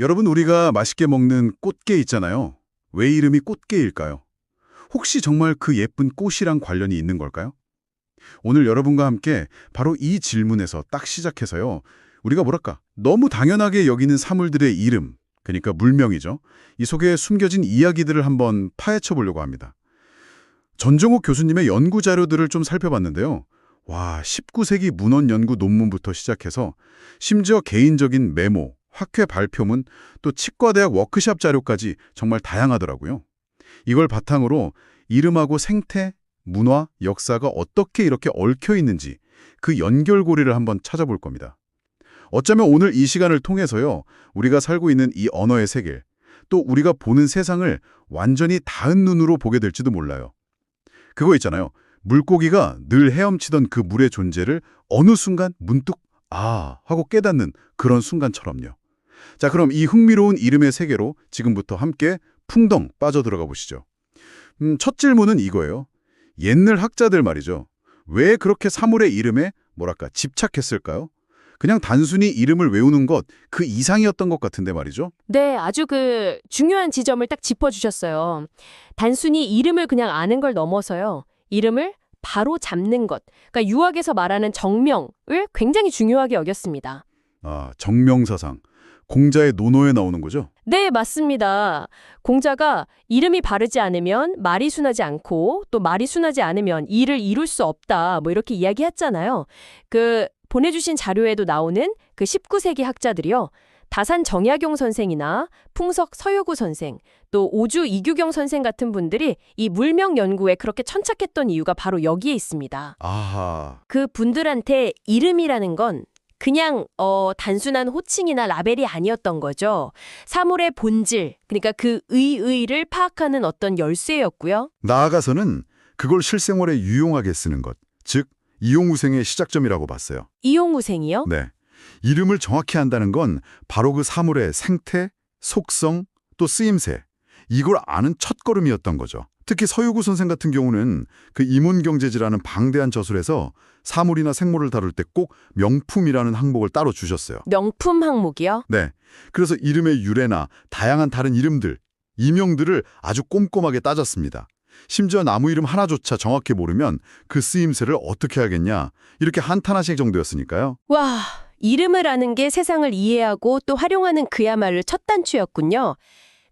여러분 우리가 맛있게 먹는 꽃게 있잖아요. 왜 이름이 꽃게일까요? 혹시 정말 그 예쁜 꽃이랑 관련이 있는 걸까요? 오늘 여러분과 함께 바로 이 질문에서 딱 시작해서요. 우리가 뭐랄까 너무 당연하게 여기는 사물들의 이름, 그러니까 물명이죠. 이 속에 숨겨진 이야기들을 한번 파헤쳐 보려고 합니다. 전종욱 교수님의 연구 자료들을 좀 살펴봤는데요. 와, 19세기 문헌 연구 논문부터 시작해서 심지어 개인적인 메모, 학회 발표문, 또 치과대학 워크샵 자료까지 정말 다양하더라고요. 이걸 바탕으로 이름하고 생태, 문화, 역사가 어떻게 이렇게 얽혀 있는지 그 연결고리를 한번 찾아볼 겁니다. 어쩌면 오늘 이 시간을 통해서요, 우리가 살고 있는 이 언어의 세계, 또 우리가 보는 세상을 완전히 다른 눈으로 보게 될지도 몰라요. 그거 있잖아요. 물고기가 늘 헤엄치던 그 물의 존재를 어느 순간 문득 아 하고 깨닫는 그런 순간처럼요. 자, 그럼 이 흥미로운 이름의 세계로 지금부터 함께 풍덩 빠져들어가 보시죠. 음, 첫 질문은 이거예요. 옛날 학자들 말이죠. 왜 그렇게 사물의 이름에 뭐랄까 집착했을까요? 그냥 단순히 이름을 외우는 것 그 이상이었던 것 같은데 말이죠. 네, 아주 그 중요한 지점을 딱 짚어주셨어요. 단순히 이름을 그냥 아는 걸 넘어서요. 이름을 바로 잡는 것. 그러니까 유학에서 말하는 정명을 굉장히 중요하게 여겼습니다. 아, 정명사상. 공자의 논어에 나오는 거죠? 네, 맞습니다. 공자가 이름이 바르지 않으면 말이 순하지 않고 또 말이 순하지 않으면 일을 이룰 수 없다. 뭐 이렇게 이야기했잖아요. 그 보내주신 자료에도 나오는 그 19세기 학자들이요. 다산 정약용 선생이나 풍석 서효구 선생, 또 오주 이규경 선생 같은 분들이 이 물명 연구에 그렇게 천착했던 이유가 바로 여기에 있습니다. 아하. 그 분들한테 이름이라는 건 그냥 어 단순한 호칭이나 라벨이 아니었던 거죠. 사물의 본질, 그러니까 그 의의를 파악하는 어떤 열쇠였고요. 나아가서는 그걸 실생활에 유용하게 쓰는 것, 즉 이용우생의 시작점이라고 봤어요. 이용우생이요? 네. 이름을 정확히 한다는 건 바로 그 사물의 생태, 속성, 또 쓰임새, 이걸 아는 첫걸음이었던 거죠. 특히 서유구 선생 같은 경우는 그 이문경제지라는 방대한 저술에서 사물이나 생물을 다룰 때 꼭 명품이라는 항목을 따로 주셨어요. 명품 항목이요? 네. 그래서 이름의 유래나 다양한 다른 이름들, 이명들을 아주 꼼꼼하게 따졌습니다. 심지어 나무 이름 하나조차 정확히 모르면 그 쓰임새를 어떻게 하겠냐 이렇게 한탄하실 정도였으니까요. 와, 이름을 아는 게 세상을 이해하고 또 활용하는 그야말로 첫 단추였군요.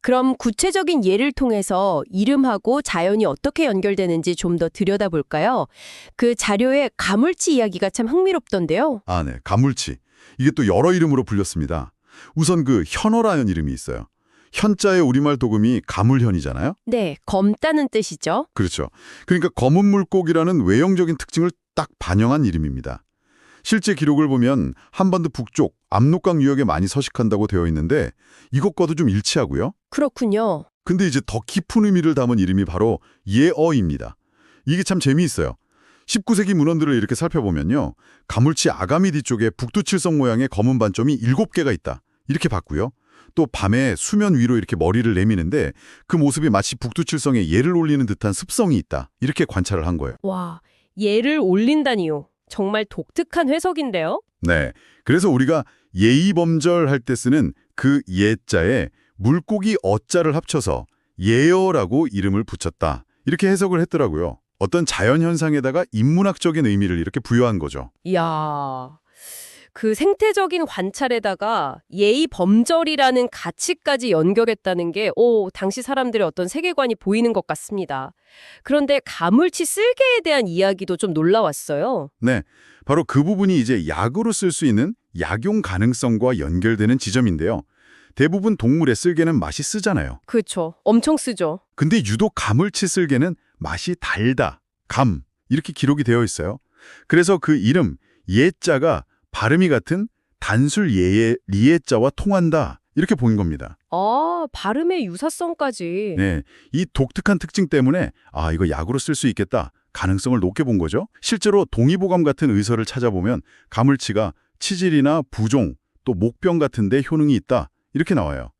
그럼 구체적인 예를 통해서 이름하고 자연이 어떻게 연결되는지 좀 더 들여다볼까요? 그 자료의 가물치 이야기가 참 흥미롭던데요. 아, 네. 가물치. 이게 또 여러 이름으로 불렸습니다. 우선 그 현어라는 이름이 있어요. 현자의 우리말 도금이 가물현이잖아요. 네, 검다는 뜻이죠. 그렇죠. 그러니까 검은 물고기라는 외형적인 특징을 딱 반영한 이름입니다. 실제 기록을 보면 한반도 북쪽 압록강 유역에 많이 서식한다고 되어 있는데 이것과도 좀 일치하고요. 그렇군요. 근데 이제 더 깊은 의미를 담은 이름이 바로 예어입니다. 이게 참 재미있어요. 19세기 문헌들을 이렇게 살펴보면요. 가물치 아가미 뒤쪽에 북두칠성 모양의 검은 반점이 7개가 있다. 이렇게 봤고요. 또 밤에 수면 위로 이렇게 머리를 내미는데 그 모습이 마치 북두칠성에 예를 올리는 듯한 습성이 있다. 이렇게 관찰을 한 거예요. 와, 얘를 올린다니요. 정말 독특한 해석인데요. 네. 그래서 우리가 예의범절 할 때 쓰는 그 예자에 물고기 어자를 합쳐서 예어라고 이름을 붙였다. 이렇게 해석을 했더라고요. 어떤 자연현상에다가 인문학적인 의미를 이렇게 부여한 거죠. 이야, 그 생태적인 관찰에다가 예의 범절이라는 가치까지 연결했다는 게, 오, 당시 사람들의 어떤 세계관이 보이는 것 같습니다. 그런데 가물치 쓸개에 대한 이야기도 좀 놀라웠어요. 네. 바로 그 부분이 이제 약으로 쓸 수 있는 약용 가능성과 연결되는 지점인데요. 대부분 동물의 쓸개는 맛이 쓰잖아요. 그렇죠. 엄청 쓰죠. 근데 유독 가물치 쓸개는 맛이 달다, 감 이렇게 기록이 되어 있어요. 그래서 그 이름 예자가 발음이 같은 단술 예의 리예자와 통한다 이렇게 보인 겁니다. 아, 발음의 유사성까지. 네, 이 독특한 특징 때문에 아 이거 약으로 쓸 수 있겠다 가능성을 높게 본 거죠. 실제로 동의보감 같은 의서를 찾아보면 가물치가 치질이나 부종 또 목병 같은 데 효능이 있다 이렇게 나와요.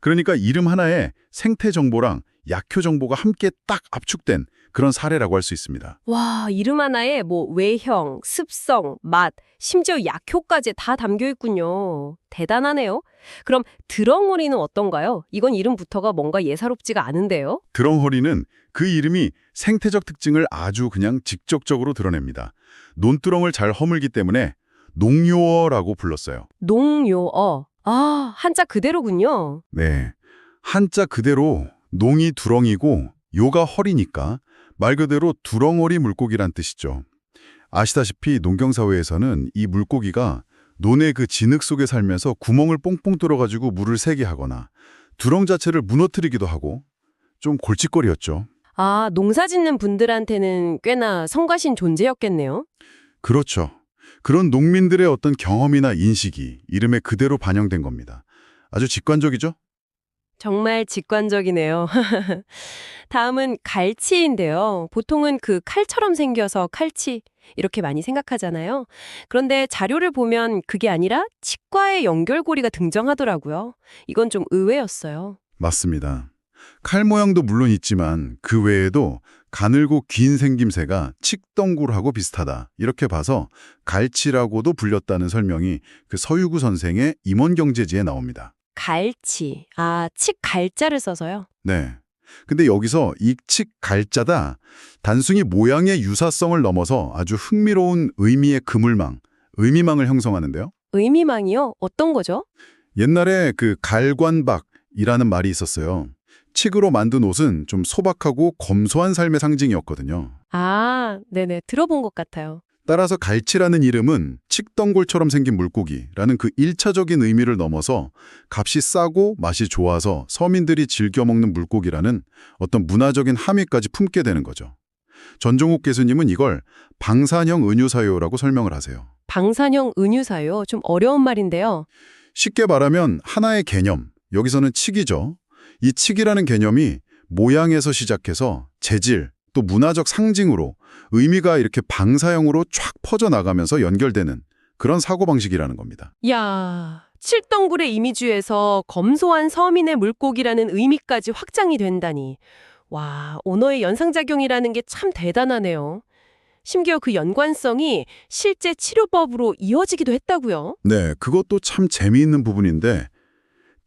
그러니까 이름 하나에 생태 정보랑 약효 정보가 함께 딱 압축된 그런 사례라고 할 수 있습니다. 와, 이름 하나에 뭐 외형, 습성, 맛, 심지어 약효까지 다 담겨 있군요. 대단하네요. 그럼 드렁어리는 어떤가요? 이건 이름부터가 뭔가 예사롭지가 않은데요. 드렁허리는 그 이름이 생태적 특징을 아주 그냥 직접적으로 드러냅니다. 논두렁을 잘 허물기 때문에 농요어라고 불렀어요. 농요어. 아, 한자 그대로군요. 네. 한자 그대로 농이 두렁이고 요가 허리니까 말 그대로 두렁어리 물고기란 뜻이죠. 아시다시피 농경사회에서는 이 물고기가 논의 그 진흙 속에 살면서 구멍을 뽕뽕 뚫어가지고 물을 새게 하거나 두렁 자체를 무너뜨리기도 하고 좀 골칫거리였죠. 아, 농사 짓는 분들한테는 꽤나 성가신 존재였겠네요. 그렇죠. 그런 농민들의 어떤 경험이나 인식이 이름에 그대로 반영된 겁니다. 아주 직관적이죠? 정말 직관적이네요. 다음은 갈치인데요. 보통은 그 칼처럼 생겨서 칼치 이렇게 많이 생각하잖아요. 그런데 자료를 보면 그게 아니라 치과의 연결고리가 등장하더라고요. 이건 좀 의외였어요. 맞습니다. 칼 모양도 물론 있지만 그 외에도 가늘고 긴 생김새가 칡덩굴하고 비슷하다. 이렇게 봐서 갈치라고도 불렸다는 설명이 그 서유구 선생의 임원경제지에 나옵니다. 갈치. 아, 치 갈자를 써서요. 네. 근데 여기서 익칙 갈자다 단순히 모양의 유사성을 넘어서 아주 흥미로운 의미의 그물망, 의미망을 형성하는데요. 의미망이요? 어떤 거죠? 옛날에 그 갈관박이라는 말이 있었어요. 칡으로 만든 옷은 좀 소박하고 검소한 삶의 상징이었거든요. 아, 네네. 들어본 것 같아요. 따라서 갈치라는 이름은 칡덩굴처럼 생긴 물고기라는 그 일차적인 의미를 넘어서 값이 싸고 맛이 좋아서 서민들이 즐겨 먹는 물고기라는 어떤 문화적인 함의까지 품게 되는 거죠. 전종욱 교수님은 이걸 방산형 은유사요라고 설명을 하세요. 방산형 은유사요. 좀 어려운 말인데요. 쉽게 말하면 하나의 개념, 여기서는 칙이죠. 이 칙이라는 개념이 모양에서 시작해서 재질, 또 문화적 상징으로 의미가 이렇게 방사형으로 쫙 퍼져나가면서 연결되는 그런 사고방식이라는 겁니다. 야, 칠덩굴의 이미지에서 검소한 서민의 물고기라는 의미까지 확장이 된다니. 와, 언어의 연상작용이라는 게 참 대단하네요. 심지어 그 연관성이 실제 치료법으로 이어지기도 했다고요. 네, 그것도 참 재미있는 부분인데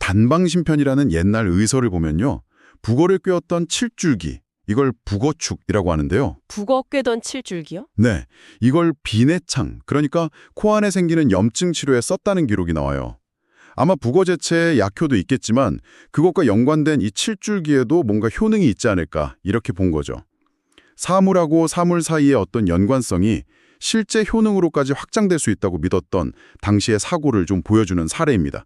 단방신편이라는 옛날 의서를 보면요. 북어를 꿰었던 칠줄기, 이걸 북어축이라고 하는데요. 북어 꿰던 칠줄기요? 네, 이걸 비내창, 그러니까 코 안에 생기는 염증 치료에 썼다는 기록이 나와요. 아마 북어 제체에 약효도 있겠지만 그것과 연관된 이 칠줄기에도 뭔가 효능이 있지 않을까 이렇게 본 거죠. 사물하고 사물 사이의 어떤 연관성이 실제 효능으로까지 확장될 수 있다고 믿었던 당시의 사고를 좀 보여주는 사례입니다.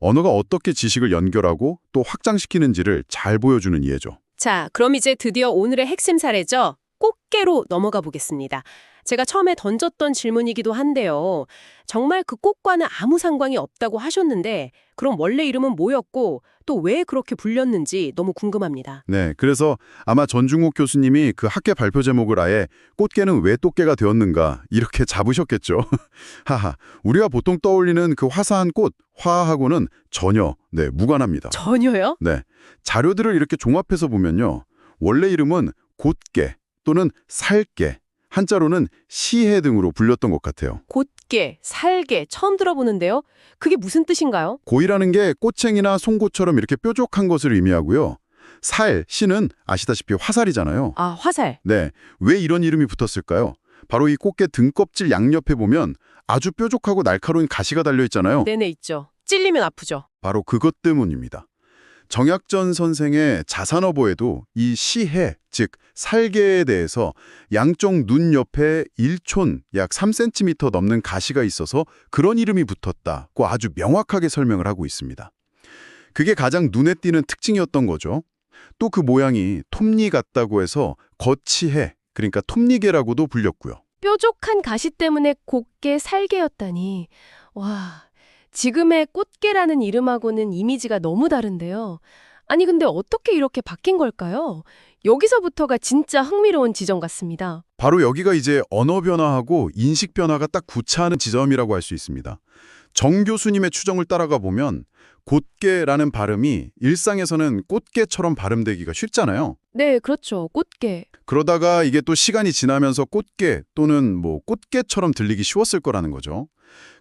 언어가 어떻게 지식을 연결하고 또 확장시키는지를 잘 보여주는 예죠. 자, 그럼 이제 드디어 오늘의 핵심 사례죠. 꽃게로 넘어가 보겠습니다. 제가 처음에 던졌던 질문이기도 한데요. 정말 그 꽃과는 아무 상관이 없다고 하셨는데 그럼 원래 이름은 뭐였고 또 왜 그렇게 불렸는지 너무 궁금합니다. 네, 그래서 아마 전중욱 교수님이 그 학회 발표 제목을 아예 꽃게는 왜 꽃게가 되었는가 이렇게 잡으셨겠죠. 하하, 우리가 보통 떠올리는 그 화사한 꽃, 화하고는 전혀 네, 무관합니다. 전혀요? 네, 자료들을 이렇게 종합해서 보면요. 원래 이름은 곧게 또는 살게, 한자로는 시해 등으로 불렸던 것 같아요. 곧게, 살게 처음 들어보는데요. 그게 무슨 뜻인가요? 고이라는 게 꽃챙이나 송곳처럼 이렇게 뾰족한 것을 의미하고요. 살, 시는 아시다시피 화살이잖아요. 아, 화살. 네, 왜 이런 이름이 붙었을까요? 바로 이 꽃게 등껍질 양옆에 보면 아주 뾰족하고 날카로운 가시가 달려 있잖아요. 네네 있죠. 찔리면 아프죠. 바로 그것 때문입니다. 정약전 선생의 자산어보에도 이 시해, 즉 살개에 대해서 양쪽 눈 옆에 1촌, 약 3cm 넘는 가시가 있어서 그런 이름이 붙었다고 아주 명확하게 설명을 하고 있습니다. 그게 가장 눈에 띄는 특징이었던 거죠. 또 그 모양이 톱니 같다고 해서 거치해, 그러니까 톱니개라고도 불렸고요. 뾰족한 가시 때문에 곱게 살게였다니. 와, 지금의 꽃게라는 이름하고는 이미지가 너무 다른데요. 아니 근데 어떻게 이렇게 바뀐 걸까요? 여기서부터가 진짜 흥미로운 지점 같습니다. 바로 여기가 이제 언어 변화하고 인식 변화가 딱 구차하는 지점이라고 할 수 있습니다. 정 교수님의 추정을 따라가 보면 곧게라는 발음이 일상에서는 꽃게처럼 발음되기가 쉽잖아요. 네, 그렇죠. 꽃게. 그러다가 이게 또 시간이 지나면서 꽃게 또는 뭐 꽃게처럼 들리기 쉬웠을 거라는 거죠.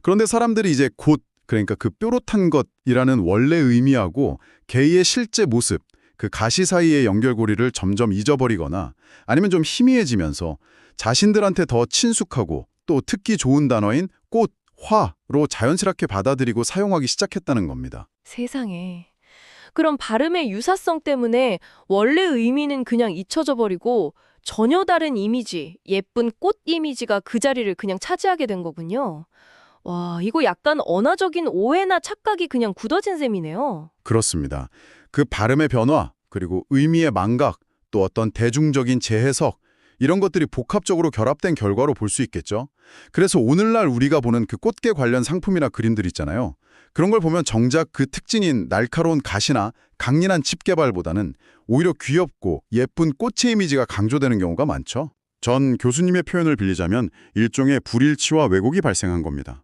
그런데 사람들이 이제 곧 그러니까 그 뾰롯한 것이라는 원래 의미하고 게의 실제 모습, 그 가시 사이의 연결고리를 점점 잊어버리거나 아니면 좀 희미해지면서 자신들한테 더 친숙하고 또 듣기 좋은 단어인 꽃, 화로 자연스럽게 받아들이고 사용하기 시작했다는 겁니다. 세상에. 그럼 발음의 유사성 때문에 원래 의미는 그냥 잊혀져 버리고 전혀 다른 이미지, 예쁜 꽃 이미지가 그 자리를 그냥 차지하게 된 거군요. 와, 이거 약간 언어적인 오해나 착각이 그냥 굳어진 셈이네요. 그렇습니다. 그 발음의 변화, 그리고 의미의 망각, 또 어떤 대중적인 재해석, 이런 것들이 복합적으로 결합된 결과로 볼 수 있겠죠. 그래서 오늘날 우리가 보는 그 꽃게 관련 상품이나 그림들 있잖아요. 그런 걸 보면 정작 그 특징인 날카로운 가시나 강인한 집게발보다는 오히려 귀엽고 예쁜 꽃의 이미지가 강조되는 경우가 많죠. 전 교수님의 표현을 빌리자면 일종의 불일치와 왜곡이 발생한 겁니다.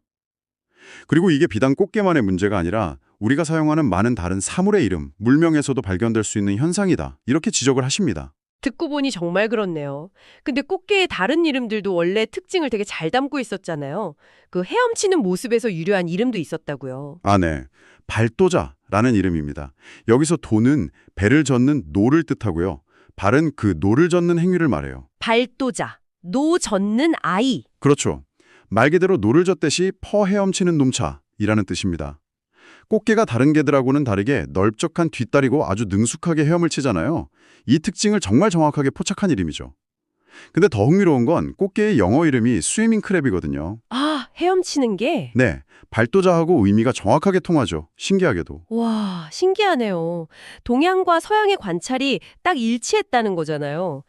그리고 이게 비단 꽃게만의 문제가 아니라 우리가 사용하는 많은 다른 사물의 이름, 물명에서도 발견될 수 있는 현상이다. 이렇게 지적을 하십니다. 듣고 보니 정말 그렇네요. 근데 꽃게의 다른 이름들도 원래 특징을 되게 잘 담고 있었잖아요. 그 헤엄치는 모습에서 유래한 이름도 있었다고요. 아, 네. 발도자라는 이름입니다. 여기서 도는 배를 젓는 노를 뜻하고요. 발은 그 노를 젓는 행위를 말해요. 발도자, 노 젓는 아이. 그렇죠. 말 그대로 노를 젓듯이 퍼 헤엄치는 놈차이라는 뜻입니다. 꽃게가 다른 개들하고는 다르게 넓적한 뒷다리고 아주 능숙하게 헤엄을 치잖아요. 이 특징을 정말 정확하게 포착한 이름이죠. 근데 더 흥미로운 건 꽃게의 영어 이름이 스위밍 크랩이거든요. 아, 헤엄치는 게? 네, 발도자하고 의미가 정확하게 통하죠. 신기하게도. 와, 신기하네요. 동양과 서양의 관찰이 딱 일치했다는 거잖아요.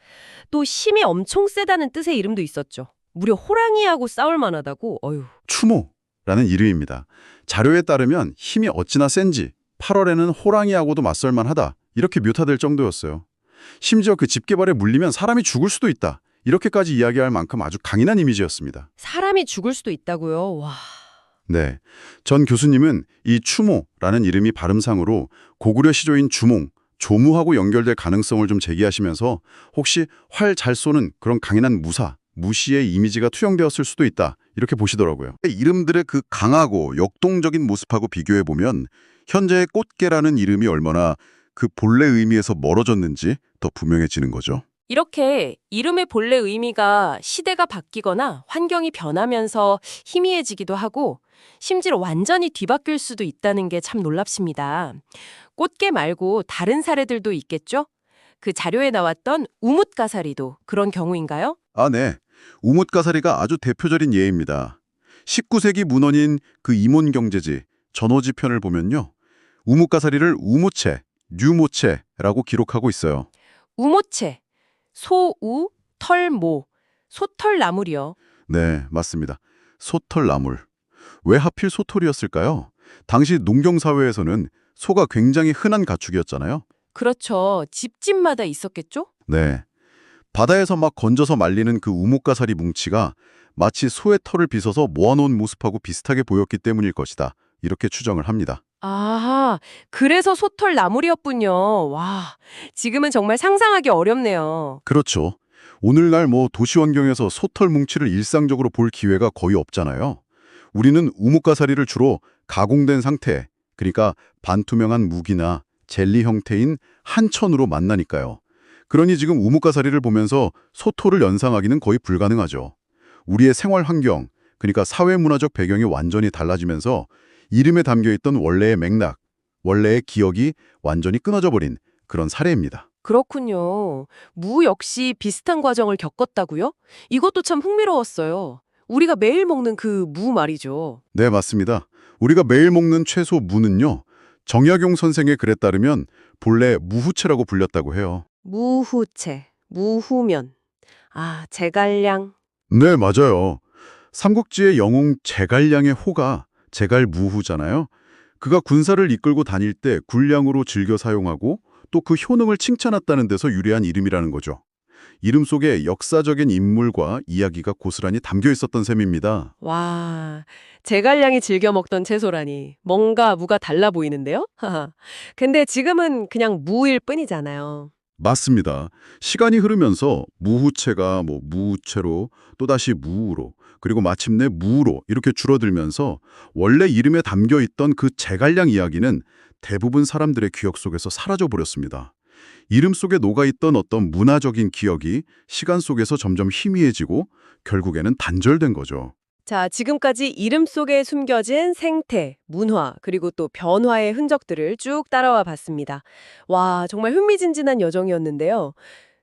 또 힘이 엄청 세다는 뜻의 이름도 있었죠. 무려 호랑이하고 싸울 만하다고. 어휴. 추모라는 이름입니다. 자료에 따르면 힘이 어찌나 센지 8월에는 호랑이하고도 맞설만 하다 이렇게 묘사될 정도였어요. 심지어 그 집게발에 물리면 사람이 죽을 수도 있다 이렇게까지 이야기할 만큼 아주 강인한 이미지였습니다. 사람이 죽을 수도 있다고요. 와. 네, 전 교수님은 이 추모라는 이름이 발음상으로 고구려 시조인 주몽, 조무하고 연결될 가능성을 좀 제기하시면서 혹시 활 잘 쏘는 그런 강인한 무사, 무시의 이미지가 투영되었을 수도 있다 이렇게 보시더라고요. 이름들의 그 강하고 역동적인 모습하고 비교해 보면 현재의 꽃게라는 이름이 얼마나 그 본래 의미에서 멀어졌는지 더 분명해지는 거죠. 이렇게 이름의 본래 의미가 시대가 바뀌거나 환경이 변하면서 희미해지기도 하고 심지어 완전히 뒤바뀔 수도 있다는 게 참 놀랍습니다. 꽃게 말고 다른 사례들도 있겠죠? 그 자료에 나왔던 우뭇가사리도 그런 경우인가요? 아, 네. 우뭇가사리가 아주 대표적인 예입니다. 19세기 문헌인 그 이몬경제지 전호지 편을 보면요. 우뭇가사리를 우모체, 뉴모체라고 기록하고 있어요. 우모채, 소우, 털모, 소털나물이요. 네, 맞습니다. 소털나물. 왜 하필 소털이었을까요? 당시 농경사회에서는 소가 굉장히 흔한 가축이었잖아요. 그렇죠. 집집마다 있었겠죠? 네. 바다에서 막 건져서 말리는 그 우뭇가사리 뭉치가 마치 소의 털을 빗어서 모아놓은 모습하고 비슷하게 보였기 때문일 것이다. 이렇게 추정을 합니다. 아, 그래서 소털 나물이었군요. 와, 지금은 정말 상상하기 어렵네요. 그렇죠. 오늘날 뭐 도시 환경에서 소털 뭉치를 일상적으로 볼 기회가 거의 없잖아요. 우리는 우뭇가사리를 주로 가공된 상태, 그러니까 반투명한 무기나 젤리 형태인 한천으로 만나니까요. 그러니 지금 우뭇가사리를 보면서 소토를 연상하기는 거의 불가능하죠. 우리의 생활 환경, 그러니까 사회문화적 배경이 완전히 달라지면서 이름에 담겨있던 원래의 맥락, 원래의 기억이 완전히 끊어져 버린 그런 사례입니다. 그렇군요. 무 역시 비슷한 과정을 겪었다고요? 이것도 참 흥미로웠어요. 우리가 매일 먹는 그 무 말이죠. 네, 맞습니다. 우리가 매일 먹는 채소 무는요. 정약용 선생의 글에 따르면 본래 무후채라고 불렸다고 해요. 무후채, 무후면. 아, 제갈량. 네, 맞아요. 삼국지의 영웅 제갈량의 호가 제갈무후잖아요. 그가 군사를 이끌고 다닐 때 군량으로 즐겨 사용하고 또 그 효능을 칭찬했다는 데서 유래한 이름이라는 거죠. 이름 속에 역사적인 인물과 이야기가 고스란히 담겨 있었던 셈입니다. 와, 제갈량이 즐겨 먹던 채소라니 뭔가 무가 달라 보이는데요? 근데 지금은 그냥 무일 뿐이잖아요. 맞습니다. 시간이 흐르면서 무후체가 뭐 무채로 또다시 무로 그리고 마침내 무로 이렇게 줄어들면서 원래 이름에 담겨 있던 그 제갈량 이야기는 대부분 사람들의 기억 속에서 사라져 버렸습니다. 이름 속에 녹아있던 어떤 문화적인 기억이 시간 속에서 점점 희미해지고 결국에는 단절된 거죠. 자, 지금까지 이름 속에 숨겨진 생태, 문화, 그리고 또 변화의 흔적들을 쭉 따라와 봤습니다. 와, 정말 흥미진진한 여정이었는데요.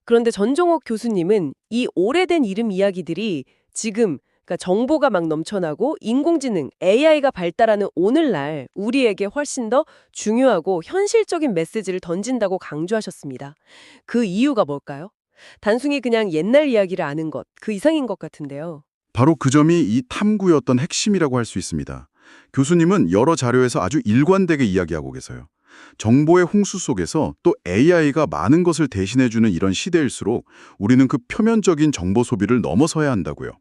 그런데 전종옥 교수님은 이 오래된 이름 이야기들이 지금 그러니까 정보가 막 넘쳐나고 인공지능, AI가 발달하는 오늘날 우리에게 훨씬 더 중요하고 현실적인 메시지를 던진다고 강조하셨습니다. 그 이유가 뭘까요? 단순히 그냥 옛날 이야기를 아는 것, 그 이상인 것 같은데요. 바로 그 점이 이 탐구였던 핵심이라고 할 수 있습니다. 교수님은 여러 자료에서 아주 일관되게 이야기하고 계세요. 정보의 홍수 속에서 또 AI가 많은 것을 대신해주는 이런 시대일수록 우리는 그 표면적인 정보 소비를 넘어서야 한다고요.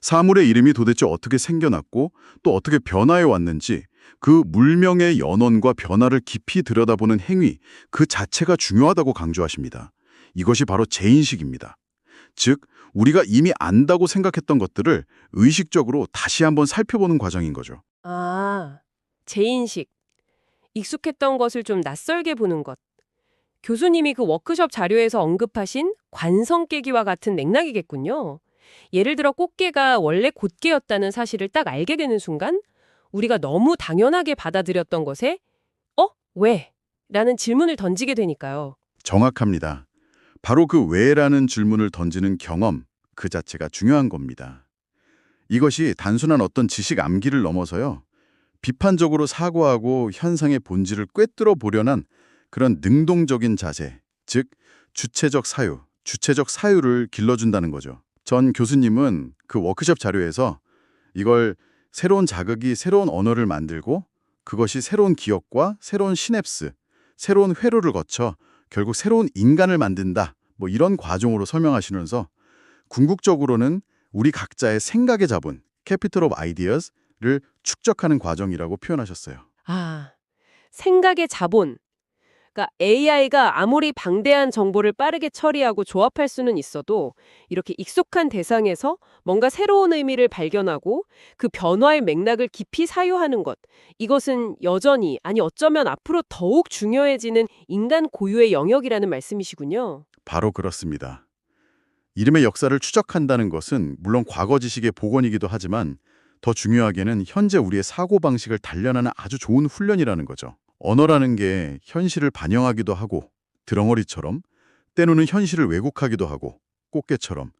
사물의 이름이 도대체 어떻게 생겨났고 또 어떻게 변화해 왔는지 그 물명의 연원과 변화를 깊이 들여다보는 행위 그 자체가 중요하다고 강조하십니다. 이것이 바로 재인식입니다. 즉 우리가 이미 안다고 생각했던 것들을 의식적으로 다시 한번 살펴보는 과정인 거죠. 아, 재인식. 익숙했던 것을 좀 낯설게 보는 것. 교수님이 그 워크숍 자료에서 언급하신 관성 깨기와 같은 맥락이겠군요. 예를 들어 꽃게가 원래 곶게였다는 사실을 딱 알게 되는 순간 우리가 너무 당연하게 받아들였던 것에 어? 왜? 라는 질문을 던지게 되니까요. 정확합니다. 바로 그 왜라는 질문을 던지는 경험 그 자체가 중요한 겁니다. 이것이 단순한 어떤 지식 암기를 넘어서요. 비판적으로 사고하고 현상의 본질을 꿰뚫어 보려는 그런 능동적인 자세, 즉 주체적 사유, 주체적 사유를 길러준다는 거죠. 전 교수님은 그 워크숍 자료에서 이걸 새로운 자극이 새로운 언어를 만들고 그것이 새로운 기억과 새로운 시냅스, 새로운 회로를 거쳐 결국 새로운 인간을 만든다. 뭐 이런 과정으로 설명하시면서 궁극적으로는 우리 각자의 생각의 자본, 캐피털 오브 아이디어스를 축적하는 과정이라고 표현하셨어요. 아, 생각의 자본. 그러니까 AI가 아무리 방대한 정보를 빠르게 처리하고 조합할 수는 있어도 이렇게 익숙한 대상에서 뭔가 새로운 의미를 발견하고 그 변화의 맥락을 깊이 사유하는 것. 이것은 여전히 아니 어쩌면 앞으로 더욱 중요해지는 인간 고유의 영역이라는 말씀이시군요. 바로 그렇습니다. 이름의 역사를 추적한다는 것은 물론 과거 지식의 복원이기도 하지만 더 중요하게는 현재 우리의 사고방식을 단련하는 아주 좋은 훈련이라는 거죠. 언어라는 게 현실을 반영하기도 하고 드렁어리처럼 때로는 현실을 왜곡하기도 하고 꽃게처럼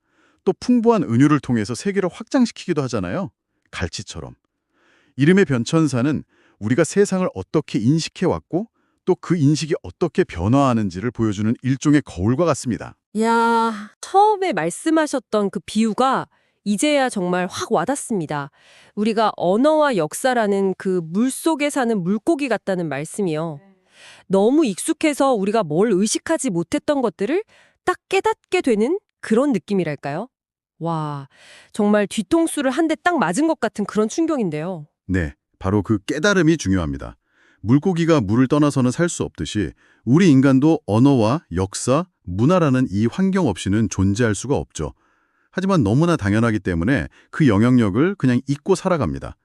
또 풍부한 은유를 통해서 세계를 확장시키기도 하잖아요. 갈치처럼. 이름의 변천사는 우리가 세상을 어떻게 인식해왔고 또 그 인식이 어떻게 변화하는지를 보여주는 일종의 거울과 같습니다. 야, 처음에 말씀하셨던 그 비유가 이제야 정말 확 와닿습니다. 우리가 언어와 역사라는 그 물속에 사는 물고기 같다는 말씀이요. 너무 익숙해서 우리가 뭘 의식하지 못했던 것들을 딱 깨닫게 되는 그런 느낌이랄까요? 와, 정말 뒤통수를 한 대 딱 맞은 것 같은 그런 충격인데요. 네, 바로 그 깨달음이 중요합니다. 물고기가 물을 떠나서는 살 수 없듯이 우리 인간도 언어와 역사, 문화라는 이 환경 없이는 존재할 수가 없죠. 하지만 너무나 당연하기 때문에 그 영향력을 그냥 잊고 살아갑니다.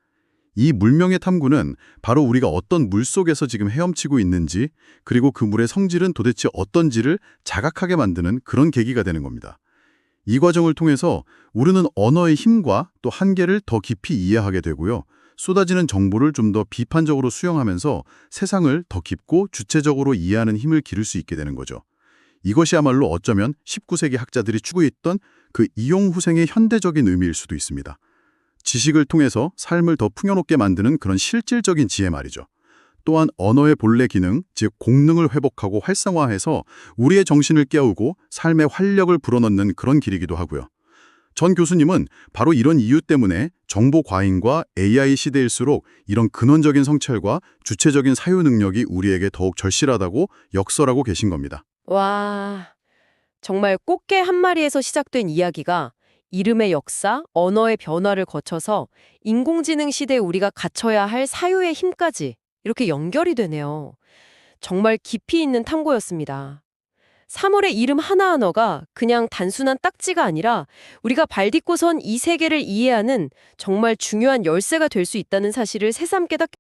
이 물명의 탐구는 바로 우리가 어떤 물 속에서 지금 헤엄치고 있는지 그리고 그 물의 성질은 도대체 어떤지를 자각하게 만드는 그런 계기가 되는 겁니다. 이 과정을 통해서 우리는 언어의 힘과 또 한계를 더 깊이 이해하게 되고요. 쏟아지는 정보를 좀 더 비판적으로 수용하면서 세상을 더 깊고 주체적으로 이해하는 힘을 기를 수 있게 되는 거죠. 이것이야말로 어쩌면 19세기 학자들이 추구했던 그 이용 후생의 현대적인 의미일 수도 있습니다. 지식을 통해서 삶을 더 풍요롭게 만드는 그런 실질적인 지혜 말이죠. 또한 언어의 본래 기능, 즉 공능을 회복하고 활성화해서 우리의 정신을 깨우고 삶의 활력을 불어넣는 그런 길이기도 하고요. 전 교수님은 바로 이런 이유 때문에 정보 과잉과 AI 시대일수록 이런 근원적인 성찰과 주체적인 사유 능력이 우리에게 더욱 절실하다고 역설하고 계신 겁니다. 와, 정말 꽃게 한 마리에서 시작된 이야기가 이름의 역사, 언어의 변화를 거쳐서 인공지능 시대에 우리가 갖춰야 할 사유의 힘까지 이렇게 연결이 되네요. 정말 깊이 있는 탐구였습니다. 사물의 이름 하나하나가 그냥 단순한 딱지가 아니라 우리가 발 딛고선 이 세계를 이해하는 정말 중요한 열쇠가 될 수 있다는 사실을 새삼 깨닫게